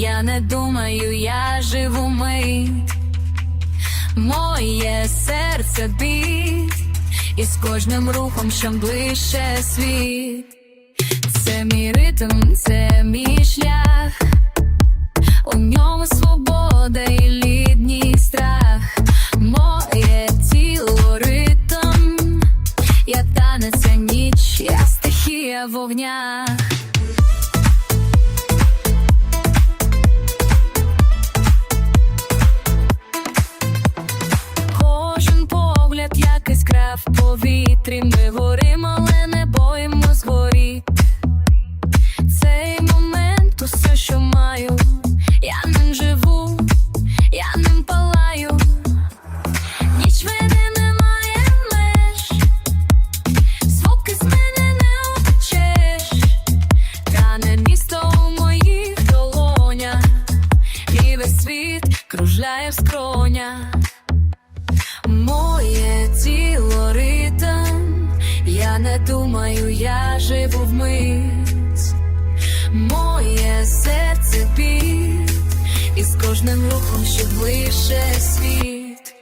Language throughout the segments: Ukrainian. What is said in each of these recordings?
я не думаю, я живу мить. Моє серце бить, і з кожним рухом, що ближче світ. Це мій ритм, це мій шлях. У ньому свобода і лідній страх. Моє тіло ритм, я танець, це ніч, я стихія вогня. Кружляє в скронях. Моє тіло ритм, я не думаю, я живу вмить. Моє серце бід, і з кожним рухом, що ближче світ.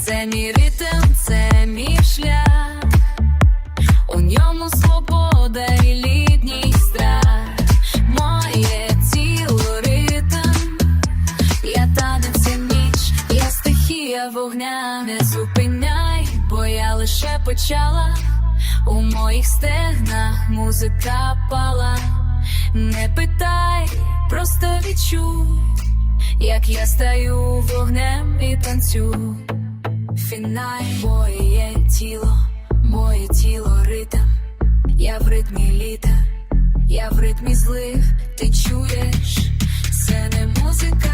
Це мій ритм, це мій шлях, у ньому свобода вогня, не зупиняй, бо я лише почала. У моїх стегнах музика пала. Не питай, просто відчуй, як я стаю вогнем і танцю. Фінай, моє тіло, моє тіло ритм. Я в ритмі літа, я в ритмі злих, ти чуєш, це не музика.